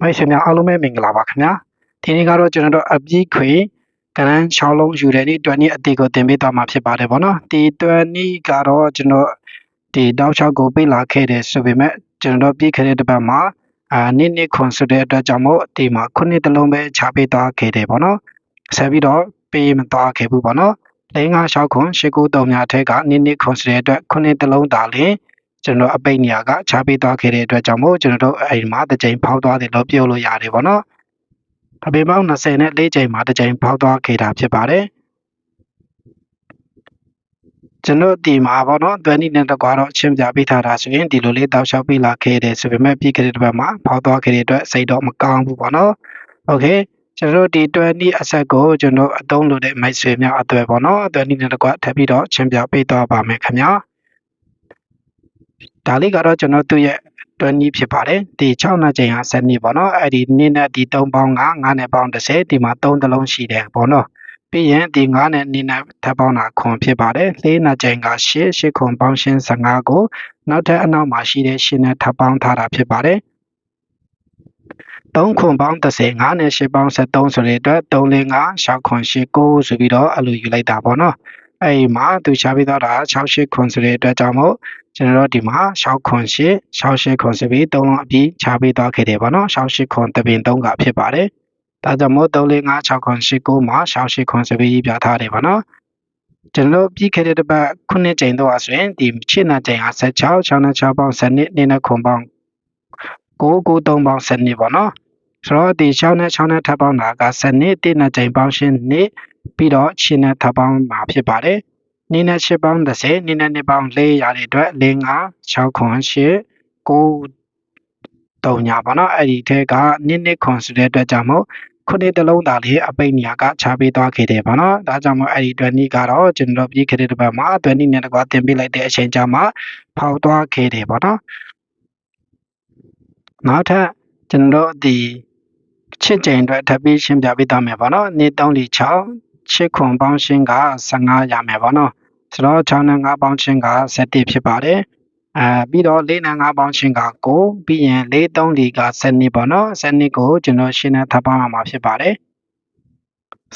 မိတ်ဆွေများအားလုံးပဲမင်္ဂလာပါခင်ဗျာဒီနေ့ကတော့ကျွန်တော်တို့အပြည့်ခွေကရန်6လုံးယူတဲ့နေ့တွက်နေ့အတီကိုတင်ပေးသွားမှာဖြစ်ပါတယ်ဗောနော်ဒီတွက်နေ့ကတော့ကျွန်တော်ဒီတောက်ချောက်ကိုပေးလာခဲ့တယ်ဆိုပေမဲ့ကျွန်တော်တို့ပြီးခဲ့တဲ့တစ်ပတ်မှာအာနေ့နေ့ခွန်ဆိုတဲ့အတွက်ကြောင့်မို့ဒီမှာခုနှစ်တလုံးပဲချပေးသွားခဲ့တယ်ဗောနော်ဆက်ပြီးတော့ပေးမသွားခဲ့ဘူးဗောနော်၄၅6ခွန်၈၉3များအထက်ကနေ့နေ့ခွန်ဆိုတဲ့အတွက်ခုနှစ်တလုံးတာလင်း ကျွန်တော်အပိတ်နေရာကချပေးသွားခဲ့တဲ့အတွက်ကြောင့်မို့ကျွန်တော်တို့အိမ်မှာတစ်ချိန်ဖောက်သွားတယ်လို့ပြောလို့ရတယ်ပေါ့နော်။အပေပေါင်း20နဲ့4ချိန်မှာတစ်ချိန်ဖောက်သွားခဲ့တာဖြစ်ပါတယ်။ကျွန်တော်ဒီမှာပေါ့နော်တွဲနည်းနဲ့တကွာတော့ချင်းပြပေးထားတာဆိုရင်ဒီလိုလေးတောက်လျှောက်ပေးလာခဲ့တယ်ဆိုပေမဲ့ပြီးခဲ့တဲ့တစ်ပတ်မှာဖောက်သွားခဲ့တဲ့အတွက်စိတ်တော့မကောင်းဘူးပေါ့နော်။ Okay ကျွန်တော်တို့ဒီတွဲနည်းအဆက်ကိုကျွန်တော်အသုံးလို့တဲ့မိုက်ဆွေများအသွဲပေါ့နော်။တွဲနည်းနဲ့တကွာထပ်ပြီးတော့ချင်းပြပေးသွားပါမယ်ခင်ဗျာ။ ဒါလေးကတော့ကျွန်တော်သူ့ရဲ့တွဲနည်းဖြစ်ပါတယ်ဒီ6နှစ်ချိန်ဟာ7နှစ်ပေါ့နော်အဲ့ဒီနှစ်နဲ့ဒီ3ပေါင်းက9နဲ့ပေါင်း30ဒီမှာ3တလုံးရှိတယ်ပေါ့နော်ပြီးရင်ဒီ9နဲ့2နဲ့ထပ်ပေါင်းတာခွန်ဖြစ်ပါတယ်၄နှစ်ချိန်က8 8ခွန်ပေါင်းရှင်း15ကိုနောက်ထပ်အနောက်မှာရှိတဲ့8နဲ့ထပ်ပေါင်းထားတာဖြစ်ပါတယ်3ခွန်ပေါင်း30 9နဲ့8ပေါင်း73ဆိုတဲ့အတွက်3 4 5 6ခွန်8 9ဆိုပြီးတော့အဲ့လိုယူလိုက်တာပေါ့နော် အဲ့ဒီမှာသူချပေးတော့တာ68ခွန်ဆိုတဲ့အတွက်ကြောင့်မို့ကျွန်တော်တို့ဒီမှာ6ခွန်8 68ခွန်ဆိုပြီး3လုံးအပြီးချပေးသွားခဲ့တယ်ပေါ့နော်68ခွန်တပင်3ကဖြစ်ပါတယ်ဒါကြောင့်မို့345 6ခွန်8 9မှာ68ခွန်ဆိုပြီးပြထားတယ်ပေါ့နော်ကျွန်တော်ပြီးခဲ့တဲ့တစ်ပတ်ခုနှစ်ကြိမ်တော့ဆိုရင်ဒီချစ်နာကြိမ်ဟာ16 6နဲ့6ပေါင်း7နှစ်နှစ်နဲ့ခွန်ပေါင်း9 9 3ပေါင်း7နှစ်ပေါ့နော်ဆိုတော့ဒီ6နဲ့6နဲ့ထပ်ပေါင်းတာက7နှစ်1နဲ့ကြိမ်ပေါင်းရှင်းနှစ် ပြီးတော့ရှင်းနဲ့ထပ်ပေါင်းမှာဖြစ်ပါတယ်နင်းနဲ့8ပေါင်း30နင်းနဲ့2ပေါင်း4ရတဲ့အတွက်4 5 6ခွန်8 9 3ညာပေါ့နော်အဲ့ဒီထဲကနင်းနှစ်ခွန်ဆိုတဲ့အတွက်ကြောင့်မို့ခုနှစ်တလုံးသားလေးအပိတ်နေရာကခြားပေးသွားခဲ့တယ်ပေါ့နော်ဒါကြောင့်မို့အဲ့ဒီတွဲနည်းကတော့ကျွန်တော်ပြီးခဲ့တဲ့တစ်ပတ်မှာတွဲနည်းနဲ့တကွာတင်ပေးလိုက်တဲ့အချိန်ကြာမှဖောက်သွားခဲ့တယ်ပေါ့နော်နောက်ထပ်ကျွန်တော်ဒီချစ်ကြိမ်အတွက်ထပ်ပြီးရှင်းပြပေးသွားမယ်ပေါ့နော်နေ့3လ 6 8ခွန်ပေါင်းရှင်းက15ရမယ်ပေါ့နော်ဆိုတော့6နဲ့5ပေါင်းရှင်းက7ဖြစ်ပါတယ်အဲပြီးတော့4နဲ့5ပေါင်းရှင်းက9ပြီးရင်4 3 4က7ပေါ့နော်7ကိုကျွန်တော်ရှင်းနဲ့ထပ်ပေါင်းရမှာဖြစ်ပါတယ်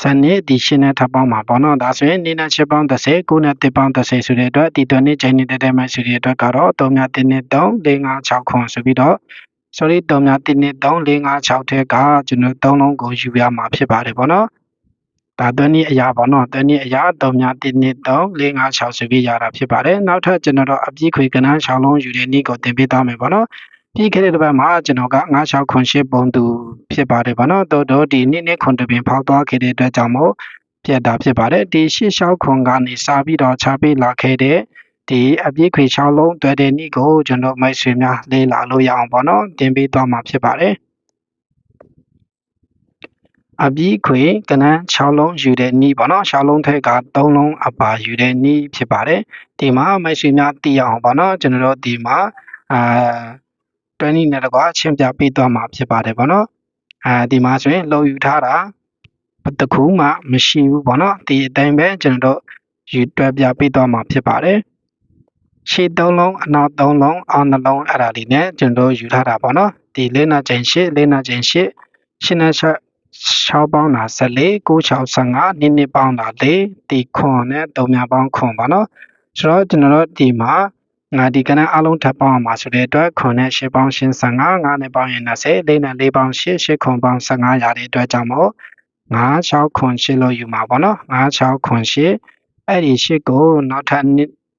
စနေဒီရှင်းနဲ့ထပ်ပေါင်းမှာပေါ့နော်ဒါဆိုရင်နေနဲ့7ပေါင်း30 9နဲ့1ပေါင်း30ဆိုတဲ့အတွက်ဒီတွက်နေ့ချိန်နေတဲ့တဲမှာဆိုတဲ့အတွက်ကတော့3မြ1နဲ့3 4 5 6ခွန်ဆိုပြီးတော့ sorry 3မြ1နဲ့3 4 5 6ထက်ကကျွန်တော်3လုံးကိုယူရမှာဖြစ်ပါတယ်ပေါ့နော် ဒါသွင်းနည်းအရာပေါ့နော်သွင်းနည်းအရာ3မြ1နှစ်3 4 5 6ဆိုပြီးရတာဖြစ်ပါတယ်နောက်ထပ်ကျွန်တော်တို့အပြည့်ခွေကဏ္ဍ6လုံးယူတဲ့နည်းကိုသင်ပေးသွားမယ်ပေါ့နော်ပြီးခဲ့တဲ့တစ်ပတ်မှာကျွန်တော်က96ခွန်8ပုံသူဖြစ်ပါတယ်ဗောနော်တို့တို့ဒီနေ့နေ့ခွန်တပင်ဖောက်သွားခဲ့တဲ့အတွက်ကြောင့်မို့ပြတ်တာဖြစ်ပါတယ်ဒီ86ခွန်ကနေစပြီးတော့ချပေးလာခဲ့တဲ့ဒီအပြည့်ခွေ6လုံးတွေ့တဲ့နေ့ကိုကျွန်တော်မိုက်ဆွေများလေ့လာလို့ရအောင်ဗောနော်တင်ပေးသွားမှာဖြစ်ပါတယ် အပြီးခွေကနန်း6လုံးယူတဲ့နီးပေါ့နော်6လုံးထက်က3လုံးအပါယူတဲ့နီးဖြစ်ပါတယ်ဒီမှာမိုက်ဆွေများသိအောင်ပေါ့နော်ကျွန်တော်တို့ဒီမှာအာ20နဲ့တကွာချင်းပြပေးသွားမှာဖြစ်ပါတယ်ပေါ့နော်အဲဒီမှာဆိုရင်လုံယူထားတာတခုမှမရှိဘူးပေါ့နော်ဒီအတိုင်းပဲကျွန်တော်တို့ယူတွဲပြပေးသွားမှာဖြစ်ပါတယ်ရှေ့3လုံးအနောက်3လုံးအောက်နှလုံးအဲ့ဒါလေးနဲ့ကျွန်တော်ယူထားတာပေါ့နော်ဒီလေးနာချိန်ရှေ့လေးနာချိန်ရှေ့ရှင်းနဲ့ချက် 6ပေါင်းတာ14 9615နည်းနည်းပေါင်းတာ4ဒီခွန်နဲ့3များပေါင်းခွန်ပါနော်ဆိုတော့ကျွန်တော်တို့ဒီမှာငါဒီကနန်းအလုံးထပ်ပေါင်းအောင်ပါဆိုတဲ့အတွက်ခွန်နဲ့ရှစ်ပေါင်းရှင်း15 9နဲ့ပေါင်းရင်20 4နဲ့4ပေါင်း8 8ခွန်ပေါင်း15ရတဲ့အတွက်ကြောင့်မို့9 6ခွန်8လို့ယူမှာပေါ့နော်9 6ခွန်8အဲ့ဒီ8ကိုနောက်ထပ်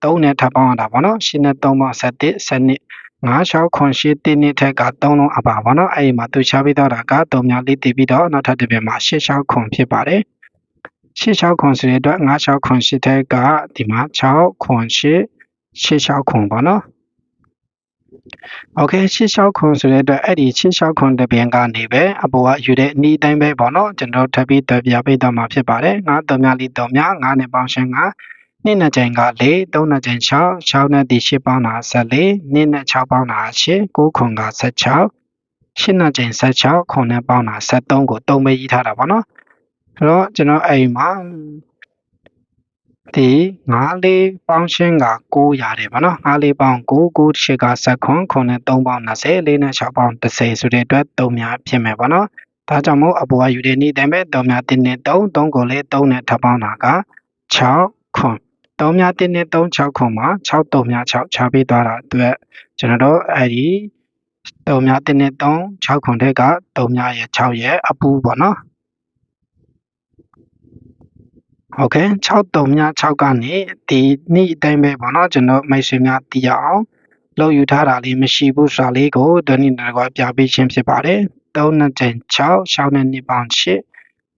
3နဲ့ထပ်ပေါင်းရတာပေါ့နော်8နဲ့3ပေါင်း7 7 နှစ်9 6ခွန်8တင်းနှစ်ထက်က3လုံးအပါပေါ့နော်အဲ့ဒီမှာသူချပေးတော့တာက3များလေးတည်ပြီးတော့နောက်ထပ်တစ်ပြက်မှာ8 6ခွန်ဖြစ်ပါတယ်8 6ခွန်ဆိုတဲ့အတွက်9 6ခွန်8ထက်ကဒီမှာ6ခွန်8 86ခွန်ပေါ့နော်โอเค86ခွန်ဆိုတဲ့အတွက်အဲ့ဒီ86ခွန်တပြန်ကနေပဲအပေါ်ကယူတဲ့အနီးတိုင်းပဲပေါ့နော်ကျွန်တော်ထပ်ပြီးတပြပေးတော့မှာဖြစ်ပါတယ်ငါးတမြလေး3မြ9နဲ့ပေါင်းရှင်းက နှစ်နဲ့ချိန်က4 3နဲ့ချိန်6 6နဲ့ဒီ8ပေါင်းတာ14နှစ်နဲ့6ပေါင်းတာ8 9ခွန်က16ရှင်းနဲ့ချိန်16ခွန်နဲ့ပေါင်းတာ73ကို3ပဲရေးထားတာပေါ့နော်ဆိုတော့ကျွန်တော်အိမ်မှာဒီ9လေးပေါင်းရှင်းက9ရတယ်ဗောနော်9လေးပေါင်း9 9ရှစ်က7ခွန်ခွန်နဲ့3ပေါင်း20 4နဲ့6ပေါင်း30ဆိုတဲ့အတွက်3များဖြစ်မယ်ဗောနော်ဒါကြောင့်မို့အပေါ်ကယူတဲ့နေ့တိုင်းပဲ3များ1နဲ့3 3ကိုလေး3နဲ့ထပ်ပေါင်းတာက6ခွန် 3များ1နဲ့3 6ခွန်မှာ6 3များ6ခြားပေးသွားတာအတွက်ကျွန်တော်တို့အဲ့ဒီ3များ1နဲ့3 6ခွန်တဲ့က3များရဲ့6ရဲ့အပူပေါ့နော်ဟုတ်ကဲ့63များ6ကနေဒီနေ့အတိုင်းပဲပေါ့နော်ကျွန်တော်မိတ်ဆွေများသိရအောင်လောက်ယူထားတာလေးမရှိဘူးဆိုတာလေးကိုဒီနေ့တော့ပြပေးခြင်းဖြစ်ပါတယ်3နဲ့ကျင်6 6နဲ့2ပေါင်း8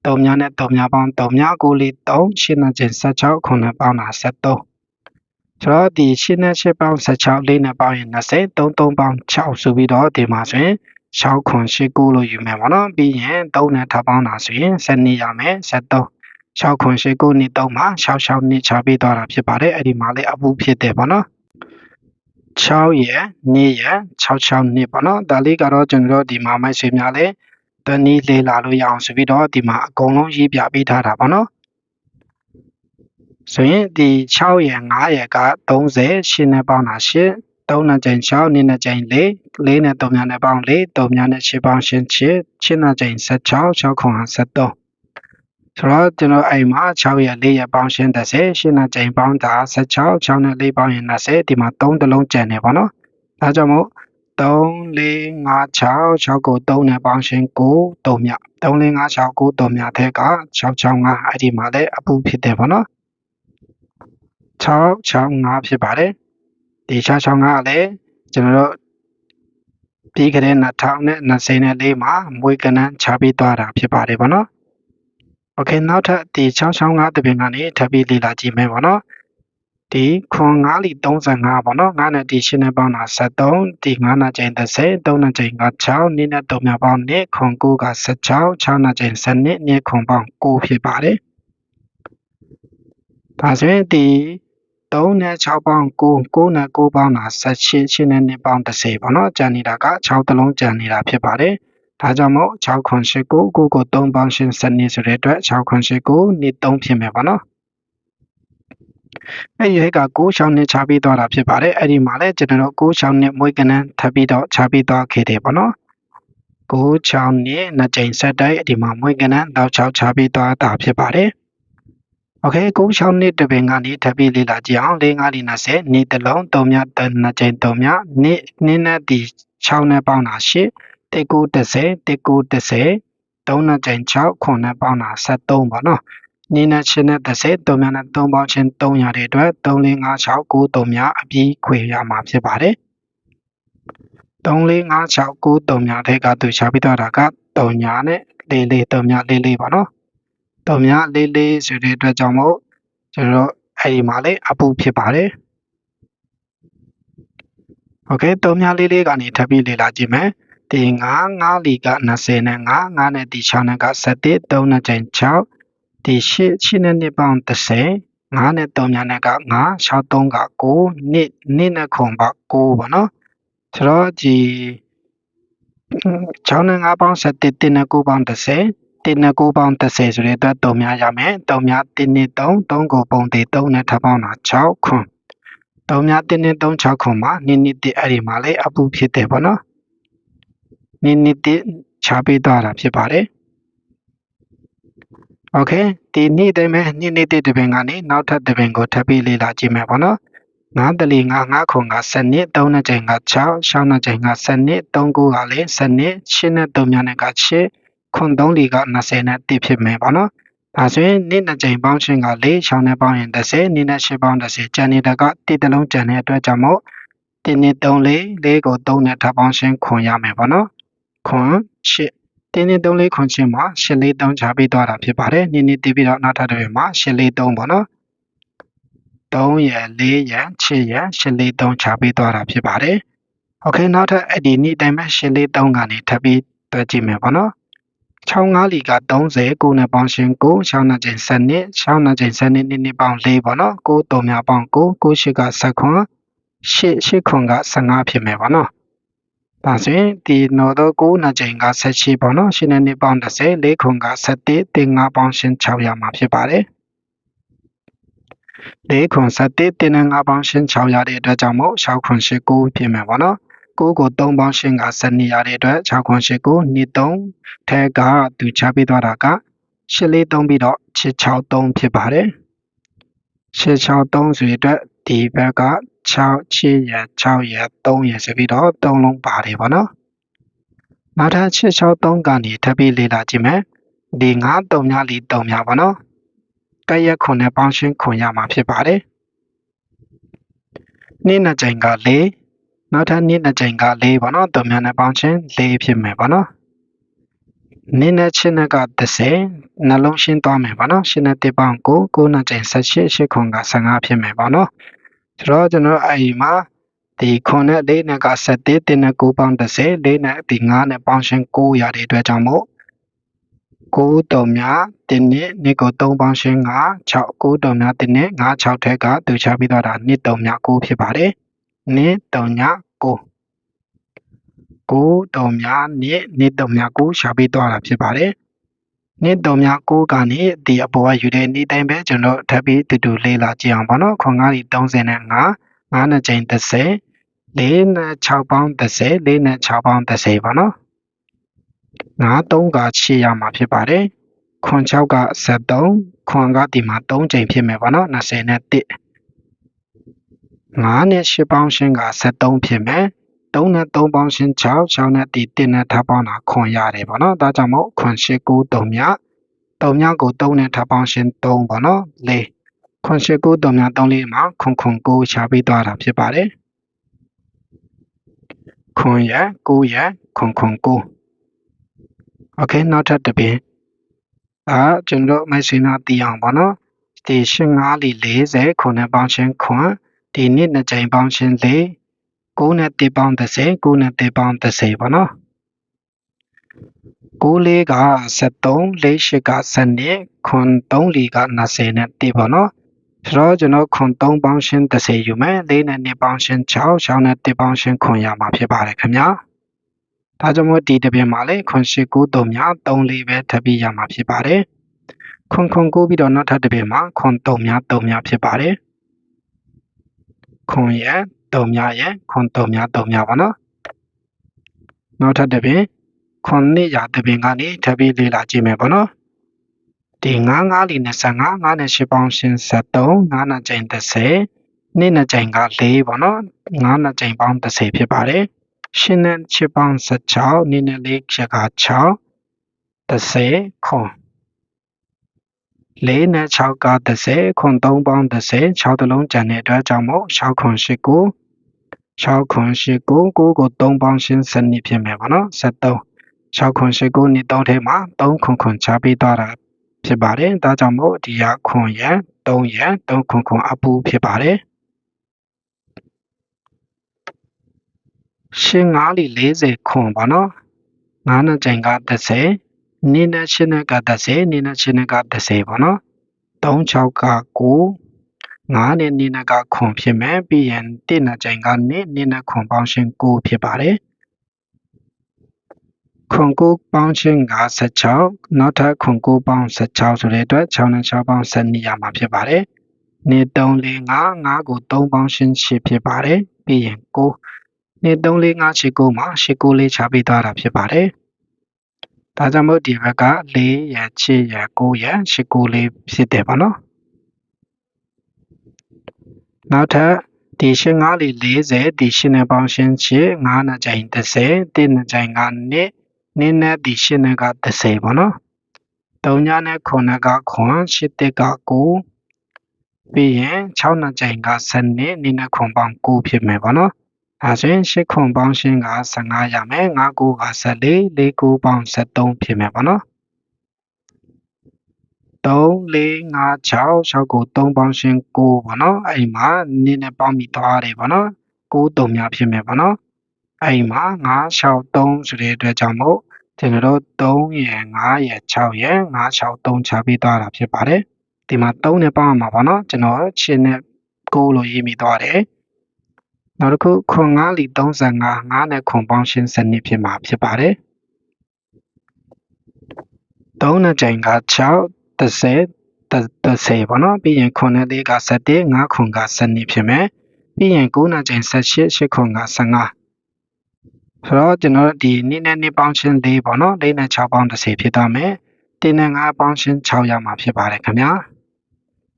3များနဲ့3များပေါင်း3များ9လေး3 8နဲ့ကျင်16ခုနဲ့ပေါင်းတာ73ဆိုတော့ဒီ8နဲ့8ပေါင်း16လေးနဲ့ပေါင်းရင်20 3 3ပေါင်း6ဆိုပြီးတော့ဒီမှာဆိုရင်6ခွန်8 9လို့ယူမယ်ပေါ့နော်ပြီးရင်3နဲ့ထပ်ပေါင်းတာဆိုရင်7ရမယ်73 6ခွန်8ကိုနှစ်3မှာ6 6နှစ်ချပေးသွားတာဖြစ်ပါတယ်အဲ့ဒီမှာလည်းအပူဖြစ်တယ်ပေါ့နော်6ရယ်2ရယ်6 6နှစ်ပေါ့နော်ဒါလေးကတော့ကျွန်တော်တို့ဒီမှာမိုက်ဆွေများလဲ တနည်းလေးလာလို့ရအောင်ဆိုပြီးတော့ဒီမှာအကုန်လုံးရေးပြပေးထားတာပေါ့နော်ဆိုရင်ဒီ6ရယ်9ရယ်က30 8နဲ့ပေါင်းတာ8 3နဲ့ကျိန်6 2နဲ့ကျိန်4 4နဲ့3နဲ့ပေါင်း4 3နဲ့6ပေါင်း8 8 8နဲ့ကျိန်16 6ခွန်73ဆိုတော့ကျွန်တော်အိမ်မှာ6ရက်4ရက်ပေါင်းရှင်း30ရှင်းတဲ့ချိန်ပေါင်းတာ16 6နဲ့4ပေါင်းရင်20ဒီမှာ3တလုံးကျန်နေပါတော့ဒါကြောင့်မို့ 3 4 5 6 6ကို3နဲ့ပေါင်းရှင်း9 3မြ3 4 5 6 9 3မြထဲက6 6 5အဲ့ဒီမှာလည်းအပူဖြစ်တယ်ပေါ့နော်6 6 5ဖြစ်ပါတယ်ဒီ6 6 5ကလည်းကျွန်တော်တို့ပြီးကြတဲ့2024မှာမွေးကနန်းချပြီးသွားတာဖြစ်ပါတယ်ပေါ့နော်โอเคနောက်ထပ်ဒီ665တပင်ကနေထပ်ပြီးလေ့လာကြည့်မယ်ပေါ့နော် ဒီခွန်9လီ35ပေါ့နော်9နဲ့ဒီရှင်းနဲ့ပေါင်းတာ73ဒီ9နဲ့ချိန်30 3နဲ့ချိန်က6နည်းနဲ့3များပေါင်းနဲ့ခွန်9က16 6နဲ့ချိန်7နည်းနည်းခွန်ပေါင်း9ဖြစ်ပါတယ်ဒါဆိုရင်ဒီ3နဲ့6ပေါင်း9 9နဲ့9ပေါင်းတာ18ရှင်းနဲ့2ပေါင်း30ပေါ့နော်ကြံနေတာက6တလုံးကြံနေတာဖြစ်ပါတယ်ဒါကြောင့်မို့6ခွန်8ကိုကိုကို3ပေါင်းရှင်းစနစ်ဆိုတဲ့အတွက်6ခွန်8ကိုနေ3ဖြစ်မယ်ပေါ့နော် အဲ့ဒီက6ချောင်းနဲ့ခြားပြီးသွားတာဖြစ်ပါတယ်အဲ့ဒီမှာလည်းကျွန်တော်တို့6ချောင်းနဲ့မွေးကနန်းထပ်ပြီးတော့ခြားပြီးသွားခဲ့တယ်ပေါ့နော်6ချောင်းနဲ့နှစ်ကြိမ်ဆက်တိုက်ဒီမှာမွေးကနန်းတောက်6ခြားပြီးသွားတာဖြစ်ပါတယ်โอเค9 6နှစ်တပင်ကနေထပ်ပြီးလေ့လာကြည့်အောင်4 5 4 20နေ့တစ်လုံး3မြတ်2ကြိမ်3မြတ်နေ့နေ့နဲ့ဒီ6နဲ့ပေါင်းတာ8 1910 1910 3နဲ့ချိန်6ခွန်နဲ့ပေါင်းတာ73ပေါ့နော် နင်းနဲ့ချင်းနဲ့30 3များနဲ့3ပေါင်းချင်း300တဲ့အတွက်3456 93များအပြီးခွေရမှာဖြစ်ပါတယ်3456 93များတဲ့ကသူရှာပြီးတော့တာက3ညာနဲ့လေးလေး3များလေးလေးပေါ့နော်3များလေးလေးဆိုတဲ့အတွက်ကြောင့်မို့ကျွန်တော်အဲ့ဒီမှာလေးအပူဖြစ်ပါတယ်โอเค3များလေးလေးကနေထပ်ပြီးလေ့လာကြည့်မယ်ဒီ9 9လီက20နဲ့9 9နဲ့ဒီ6နဲ့က7 3နဲ့ချိန်6 ဒီ8 8နဲ့2ပေါင်း30 9နဲ့3များနဲ့က9 6 3က9နှစ်နှစ်နဲ့ခုံပါ9ပါနော်ဆိုတော့ဒီ6နဲ့5ပေါင်း7 1နဲ့9ပေါင်း30 1နဲ့9ပေါင်း30ဆိုတဲ့အတွက်3များရမယ်3များ1နဲ့3 3ကိုပုံသေး3နဲ့ထပ်ပေါင်းတာ6ခွန်း3များ1နဲ့3 6ခွန်းမှာ2နှစ်တည်းအဲ့ဒီမှာလေအပူဖြစ်တယ်ပေါ့နော်နည်းနည်းတစ်ချပေးသွားတာဖြစ်ပါတယ် โอเคဒီနေ့တိုင်းပဲနေ့နေ့တစ်တပင်ကနေနောက်ထပ်တပင်ကိုထပ်ပြီးလေ့လာကြည့်မယ်ပေါ့နော်9တလီ9 9ခုက7နှစ်3နဲ့ချိန်က6 6နဲ့ချိန်က7နှစ်3ခုကလည်း7နှစ်8နဲ့3ညနဲ့က8ခွန်3လီက20နဲ့1ဖြစ်မယ်ပေါ့နော်ဒါဆိုရင်နေ့နဲ့ချိန်ပေါင်းချင်းက4 6နဲ့ပေါင်းရင်30နေ့နဲ့8ပေါင်း30ကျန်နေတာက1တလုံးကျန်တဲ့အတွက်ကြောင့်မို့1နှစ်3လေး4ကို3နဲ့ထပ်ပေါင်းချင်းခွန်ရမယ်ပေါ့နော်ခွန်8 တင်းတင်း3လေးခွန်ချင်းမှာ8လေး3ချပေးသွားတာဖြစ်ပါတယ်နည်းနည်းတီးပြီးတော့နောက်ထပ်တစ်မှာ8လေး3ပေါ့နော်3ရယ်4ရယ်6ရယ်8လေး3ချပေးသွားတာဖြစ်ပါတယ်โอเคနောက်ထပ်အဲ့ဒီနေ့တိုင်းမှာ8လေး3ကနေထပ်ပြီးတွဲကြည့်မယ်ပေါ့နော်65လီက30ကိုနဲ့ပေါင်းရှင်9 6နှစ်ချိန်7နှစ်6နှစ်ချိန်7နှစ်နှစ်နှစ်ပေါင်း4ပေါ့နော်9 3များပေါင်း9 9 8က7ခွန်8 8ခွန်က15ဖြစ်မယ်ပေါ့နော် ဒါဆိုရင်ဒီနော်တော့9နှစ်ချိန်က18ပေါ့နော်ရှင်းတဲ့နှစ်ပေါင်း30 4ခုက17တင်5ပေါင်းရှင်း6ရမှာဖြစ်ပါတယ်4ခွန်7တင်းနဲ့5ပေါင်းရှင်း6ရတဲ့အတွက်ကြောင့်မို့6ခွန်8 9ဖြစ်မယ်ပေါ့နော်9ကို3ပေါင်းရှင်းက12ရတဲ့အတွက်6ခွန်8 9 2 3ထဲကသူချပေးသွားတာက8လေး3ပြီးတော့6 6 3ဖြစ်ပါတယ်8 6 3ဆိုတဲ့အတွက် ဒီဘက်က6 8ရ6ရ3ရဆိုပြီးတော့3လုံးပါတယ်ပေါ့နော်နောက်ထပ်6 6 3ကနေထပ်ပြီးလေ့လာကြည့်မယ်ဒီ9 3များလီ3များပေါ့နော်ကက်ရက်ခွန်နဲ့ပေါင်းရှင်းခွန်ရမှာဖြစ်ပါတယ်နေ့နှစ်ကြိမ်က4နောက်ထပ်နေ့နှစ်ကြိမ်က4ပေါ့နော်3များနဲ့ပေါင်းရှင်း4ဖြစ်မယ်ပေါ့နော်နေ့နဲ့ချင်းနဲ့က30နှလုံးရှင်းသွားမယ်ပေါ့နော်ရှင်းနဲ့တစ်ပေါင်း9 9နှစ်ကြိမ်18 8ခွန်က15ဖြစ်မယ်ပေါ့နော် ဆိုတော့ကျွန်တော်အဲ့ဒီမှာဒီခွန်နဲ့၄နဲ့က7တင်းနဲ့9ပေါင်း30၄နဲ့ဒီ9နဲ့ပေါင်းရှင်း9ရတဲ့အတွက်ကြောင့်မို့9တုံများ1နှစ်နှစ်ကို3ပေါင်းရှင်း9 6 9တုံများ1နှစ်9 6ထက်ကသူချပြီးတော့တာနှစ်တုံများ9ဖြစ်ပါတယ်နှစ်တုံများ9 9တုံများနှစ်နှစ်တုံများ9ရှာပြီးတော့တာဖြစ်ပါတယ် နှစ်တုံများ9ကနေဒီအပေါ်ကယူတဲ့နေ့တိုင်းပဲကျွန်တော်ထပ်ပြီးတူတူလေးလာကြည့်အောင်ပါနော်ခွန်9ကြီး30နဲ့9 9နဲ့ချိန်30 4နဲ့6ပေါင်း30 4နဲ့6ပေါင်း30ပါနော်9 3ကချီရမှာဖြစ်ပါတယ်ခွန်6က73ခွန်ကဒီမှာ3ချိန်ဖြစ်မယ်ပါနော်20နဲ့1 9နဲ့10ပေါင်းရှင်းက73ဖြစ်မယ် 3နဲ့3ပေါင်းရှင်6 6နဲ့ဒီ1နဲ့ထပ်ပေါင်းတာခွန်ရတယ်ပေါ့နော်ဒါကြောင့်မို့ခွန်8 9 3မြ3မြကို3နဲ့ထပ်ပေါင်းရှင်3ပေါ့နော်4ခွန်8 9 3မြ3လေးမှာခွန်ခွန်9ရှာပေးသွားတာဖြစ်ပါတယ်ခွန်ရ9ရခွန်ခွန်9 Okay နောက်ထပ်တစ်ပင်ဒါကျွန်တော်မိုက်စင်နာတီအောင်ပေါ့နော်ဒီ85လီ40ခွန်နဲ့ပေါင်းရှင်ခွန်ဒီနှစ်နှစ်ကြိမ်ပေါင်းရှင်4 9နဲ့1ပေါင်း30 9နဲ့1ပေါင်း30ပေါ့နော်9လေးက73 4 8က7ခွန်3လီက20နဲ့1ပေါ့နော်ဆိုတော့ကျွန်တော်ခွန်3ပေါင်းရှင်း30ယူမယ်4နဲ့2ပေါင်းရှင်း6 6နဲ့1ပေါင်းရှင်းခွန်ရမှာဖြစ်ပါတယ်ခင်ဗျာဒါကြောင့်မို့ဒီတစ်ပြင်မှာလေခွန်8 9 3များ3လေးပဲထပ်ပြီးရမှာဖြစ်ပါတယ်ခွန်ခွန်9ပြီးတော့နောက်ထပ်တစ်ပြင်မှာခွန်3များ3များဖြစ်ပါတယ်ခွန်ရ 3များရခွန်3များ3များပါနော်နောက်ထပ်တစ်ပြင်ခွန်နှစ်ရာတစ်ပြင်ကနေထပ်ပြီးလေ့လာကြည့်မယ်ပေါ့နော်ဒီ9 9လီ25 9နဲ့10ပေါင်းရှင်း73 9နဲ့ချိန်30နှစ်နဲ့ချိန်က4ပေါ့နော်9နဲ့ချိန်ပေါင်း30ဖြစ်ပါတယ်10နဲ့10ပေါင်း16နှစ်နဲ့4ချက်က6 30ခွန် 4နဲ့6က30ခွန်3ပေါင်း30 6တလုံးကျန်တဲ့အတွက်ကြောင့်မို့6ခွန်8ကို6ခွန်8ကို9ကို3ပေါင်းရှင်းစနစ်ဖြစ်မယ်ပေါ့နော်73 6ခွန်8ကိုနှစ်3ထဲမှာ3ခွန်ခွန်ချပေးသွားတာဖြစ်ပါတယ်ဒါကြောင့်မို့ဒီကခွန်ရ3ရ3ခွန်ခွန်အပူဖြစ်ပါတယ်ရှင်း9လီ40ခွန်ပါနော်9နဲ့ချိန်က30 နင်းနဲ့ရှင်းနဲ့က30နင်းနဲ့ရှင်းနဲ့က30ပေါ့နော်36က9 9နဲ့နင်းနဲ့ကခွန်ဖြစ်မယ်ပြီးရင်1နဲ့ချိန်ကနင်းနင်းနဲ့ခွန်ပေါင်းရှင်း9ဖြစ်ပါတယ်ခွန်ကိုပေါင်းချင်းက16နောက်ထပ်ခွန်ကိုပေါင်း16ဆိုတဲ့အတွက်6နဲ့6ပေါင်း12ရမှာဖြစ်ပါတယ်။နေ3 4 5 5ကို3ပေါင်းရှင်း8ဖြစ်ပါတယ်။ပြီးရင်9နေ3 4 5 8 9မှာ8 9လေးချပေးသွားတာဖြစ်ပါတယ်။ ဒါကြောင့်မို့ဒီဘက်က4ရ8ရ9ရ8 9လေးဖြစ်တယ်ပေါ့နော်။နောက်ထပ်ဒီရှင်း9လေး40ဒီရှင်းနဲ့ပေါင်းရှင်း8 9နဲ့ချိန်30 1နဲ့ချိန်9နှစ်နင်းနဲ့ဒီရှင်းနဲ့က30ပေါ့နော်3ညနဲ့9နဲ့ကခွန်8တက်က9ပြီးရင်6နဲ့ချိန်က7နှစ်နင်းနဲ့ခွန်ပေါင်း9ဖြစ်မယ်ပေါ့နော် အဲဆိုရင်8ခွန်ပေါင်းရှင်းက15ရမယ်9 9က14 4 9ပေါင်း73ဖြစ်မယ်ပေါ့နော်3 4 5 6 6ကို3ပေါင်းရှင်း9ပေါ့နော်အဲ့မှာနင်းနဲ့ပေါင်းပြီးသွားတယ်ပေါ့နော်9 3များဖြစ်မယ်ပေါ့နော်အဲ့မှာ9 6 3ဆိုတဲ့အတွက်ကြောင့်မို့ကျွန်တော်တို့3ရယ်5ရယ်6ရယ်5 6 3ချပြီးသွားတာဖြစ်ပါတယ်ဒီမှာ3နဲ့ပေါင်းရမှာပေါ့နော်ကျွန်တော်ရှင်းနဲ့9လို့ရေးမိသွားတယ် နောက်တစ်ခုခွန်9လီ35 5နဲ့ခွန်ပေါင်းရှင်းစနစ်ဖြစ်မှာဖြစ်ပါတယ်3နဲ့ချိန်က6 30 30ပေါ့နော်ပြီးရင်9နဲ့4က17 9ခွန်က12ဖြစ်မယ်ပြီးရင်9နဲ့ချိန်18 8ခွန်က15ဆိုတော့ကျွန်တော်တို့ဒီနေ့နဲ့နေ့ပေါင်းချင်း4ပေါ့နော်4နဲ့6ပေါင်း30ဖြစ်သွားမယ်1နဲ့5ပေါင်းချင်း6ရမှာဖြစ်ပါတယ်ခင်ဗျာ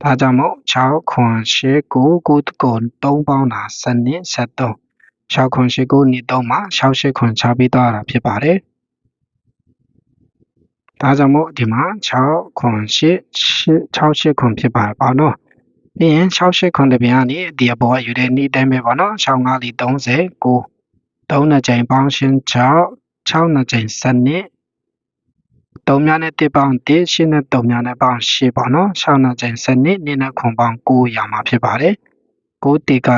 ဒါကြောင့်မို့6ခွန်8 9 9ကို3ပေါင်းတာ7 73 6ခွန်8 9နှစ်3မှာ6 8ခွန်6ပြီးသွားတာဖြစ်ပါတယ်ဒါကြောင့်မို့ဒီမှာ6ခွန်8 6 8ခွန်ဖြစ်ပါတယ်ပေါ့နော်ပြီးရင်6 8ခွန်တပြန်ကနေဒီအပေါ်ကယူတဲ့နေ့တိုင်းပဲပေါ့နော်6 5လီ30 9 3နှစ်ကြိမ်ပေါင်းရှင်း6 6နှစ်ကြိမ်7နှစ် 3များနဲ့1ပေါင်း1 8နဲ့3များနဲ့ပေါင်း8ပေါ့နော်6နှစ်ကြိမ်7နှစ်နေ့နဲ့ခွန်ပေါင်း9ရမှာဖြစ်ပါတယ်9တေက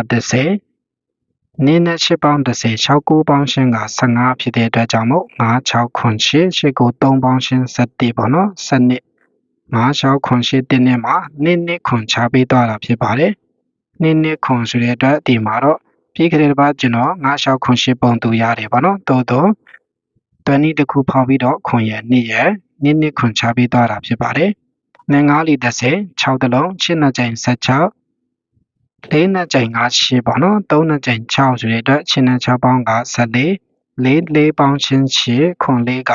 30နေ့နဲ့8ပေါင်း30 6 9ပေါင်းရှင်းက15ဖြစ်တဲ့အတွက်ကြောင့်မို့9 6ခွန်8 8ကို3ပေါင်းရှင်း7ပေါ့နော်7နှစ်9 6ခွန်8တင်းနဲ့မှာနေ့နှစ်ခွန်ချပေးသွားတာဖြစ်ပါတယ်နေ့နှစ်ခွန်ဆိုတဲ့အတွက်ဒီမှာတော့ပြီးခတဲ့တစ်ပတ်ကျွန်တော်9 6ခွန်8ပုံတူရတယ်ပေါ့နော်တိုးတော့ တွန်းဤတစ်ခုဖောက်ပြီးတော့ခွန်ရဲ့နေ့ရဲ့နေ့နှစ်ခွန်ချပေးသွားတာဖြစ်ပါတယ်။နဲ့9လီ30 6တလုံး8နှစ်ကြိမ်16လေးနှစ်ကြိမ်9ရှိပေါ့နော်3နှစ်ကြိမ်6ဆိုတဲ့အတွက်8နဲ့6ပေါင်းက14လေးလေးပေါင်းချင်းရှိခွန်လေးက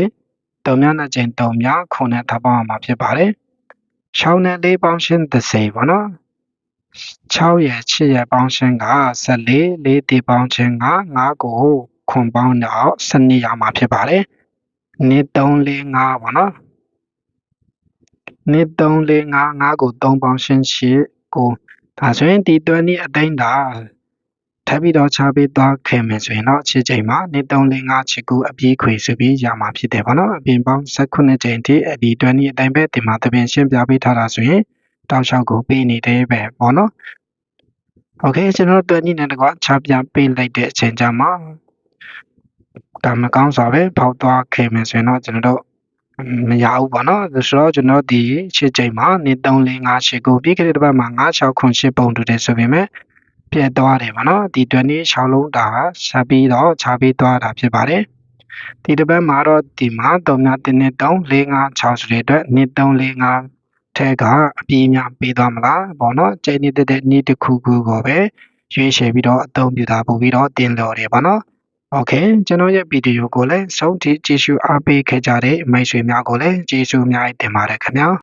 17တုံမြနှစ်ကြိမ်တုံမြခွန်နဲ့ထပ်ပေါင်းအောင်မှာဖြစ်ပါတယ်6နဲ့4ပေါင်းချင်း30ပေါ့နော်6ရဲ့8ရဲ့ပေါင်းချင်းက14 4တီပေါင်းချင်းက9ကို ခွန်ပေါင်းတော့12ရမှာဖြစ်ပါတယ်နှစ်3 4 5ပေါ့နော်နှစ်3 4 5 5ကို3ပေါင်းရှင်းရှိကိုဒါဆိုရင်ဒီတွဲနည်းအတိုင်းတာထပ်ပြီးတော့ချပေးသွားခဲ့မယ်ဆိုရင်တော့ခြေချိန်မှာနှစ်3 4 5ခြေကူအပြေးခွေဆိုပြီးရမှာဖြစ်တယ်ပေါ့နော်အပြင်ပေါင်း19ချိန်ထိဒီတွဲနည်းအတိုင်းပဲဒီမှာတပင်ရှင်းပြပေးထားတာဆိုရင်တောက်လျှောက်ကိုပေးနေတဲ့ပဲပေါ့နော်โอเคကျွန်တော်တွဲနည်းနဲ့တကွချပြပေးလိုက်တဲ့အချိန်ကြမှာ ဒါမကောင်းစွာပဲပေါက်သွားခဲ့မယ်ဆိုရင်တော့ကျွန်တော်တို့မရဘူးပေါ့နော်ဆိုတော့ကျွန်တော်ဒီရှစ်ချိန်မှာနေ3 4 5 8ကိုပြီးခဲ့တဲ့တစ်ပတ်မှာ9 6ခွန်8ပုံတူတယ်ဆိုပေမဲ့ပြတ်သွားတယ်ပေါ့နော်ဒီတွနေ့6လုံးတာဆက်ပြီးတော့ခြားပြီးသွားတာဖြစ်ပါတယ်ဒီတစ်ပတ်မှာတော့ဒီမှာ3ည1နဲ့3 4 5 6ဆိုတဲ့အတွက်နေ3 4 5ထဲကအပြေးများပေးသွားမလားပေါ့နော်ချိန်နေတဲ့နေ့တစ်ခုခုကိုပဲရွေးချယ်ပြီးတော့အသုံးပြုတာပို့ပြီးတော့တင်လော်တယ်ပေါ့နော် โอเคကျွန်တော်ရဲ့ဗီဒီယိုကိုလည်းဆုံးထိကြည့်ရှုအားပေးခဲ့ကြတဲ့မိတ်ဆွေများကိုလည်းကျေးဇူးအများကြီးတင်ပါတယ်ခင်ဗျာ